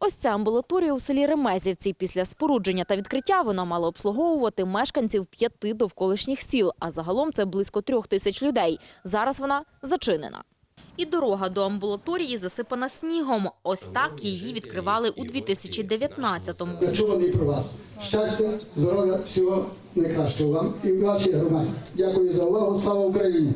Ось ця амбулаторія у селі Ремезівці. Після спорудження та відкриття вона мала обслуговувати мешканців п'яти довколишніх сіл, а загалом це близько трьох тисяч людей. Зараз вона зачинена. І дорога до амбулаторії засипана снігом. Ось так її відкривали у 2019-му. Я чуваний про вас. Щастя, здоров'я, всього найкращого вам і вашій громаді. Дякую за увагу. Слава Україні!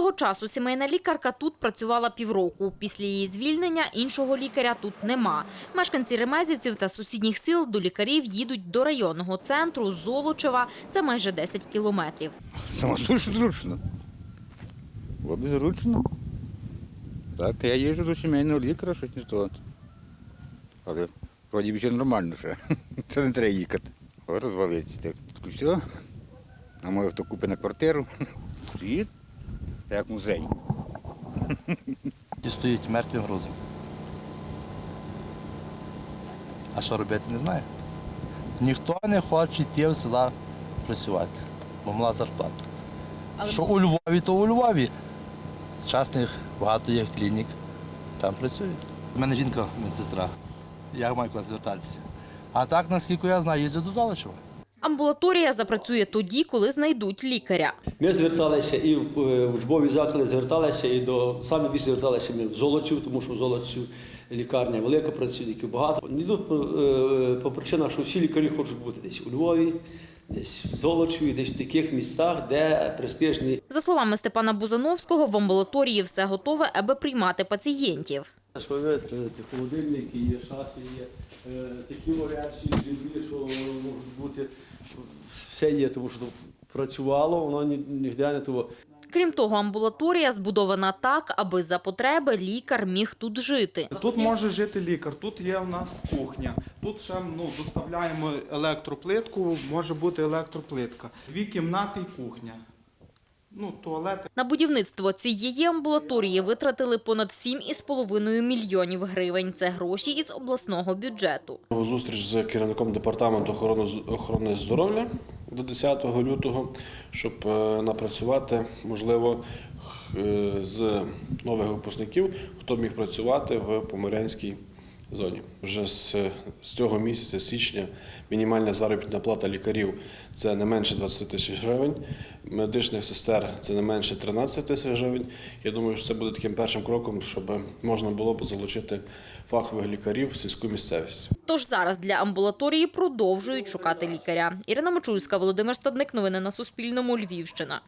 Того часу сімейна лікарка тут працювала півроку. Після її звільнення іншого лікаря тут нема. Мешканці Ремезівців та сусідніх сіл до лікарів їдуть до районного центру Золочева. Це майже 10 кілометрів. Само дуже зручно. От зручно. Так, я їжджу до сімейного лікаря, щось не то. Але вроді ще нормально ще. Це не треба їхати. Розвалиться так. Все. А може хто купить на квартиру. Стоїть, як музей. Ті стоять мертві грузи. А що робити, не знаю. Ніхто не хоче йти в села працювати, бо мала зарплата. що у Львові, то у Львові. Частних багато є клінік, там працюють. У мене жінка медсестра. Я маю куди звертатися. А так, наскільки я знаю, їздять до Золочева. Амбулаторія запрацює тоді, коли знайдуть лікаря. Ми зверталися і в е, учбові заклади, зверталися і до саме більше зверталися ми в Золочів, тому що в Золочів лікарня велика, працівників багато. По, е, по причинах, що всі лікарі хочуть бути десь у Львові, десь в Золочеві, десь в таких містах, де престижні За словами Степана Бузановського, в амбулаторії все готове, аби приймати пацієнтів. Шпавет, холодильники, є шафи, є е, такі варіації що можуть бути. Все є, тому що працювало, воно ні- ніде не того. Крім того, амбулаторія збудована так, аби за потреби лікар міг тут жити. Тут може жити лікар, тут є у нас кухня. Тут ще ну, доставляємо електроплитку, може бути електроплитка. Дві кімнати і кухня. Ну, туалети. На будівництво цієї амбулаторії витратили понад 7,5 мільйонів гривень. Це гроші із обласного бюджету. Зустріч з керівником департаменту охорони охорони здоров'я до 10 лютого, щоб е, напрацювати, можливо, е, з нових випускників, хто міг працювати в Поморянській зоні. Вже з, з цього місяця, з січня, мінімальна заробітна плата лікарів це не менше 20 тисяч гривень, медичних сестер це не менше 13 тисяч гривень. Я думаю, що це буде таким першим кроком, щоб можна було б залучити фахових лікарів в сільську місцевість. Тож зараз для амбулаторії продовжують шукати лікаря. Ірина Мочульська, Володимир Стадник. Новини на Суспільному. Львівщина.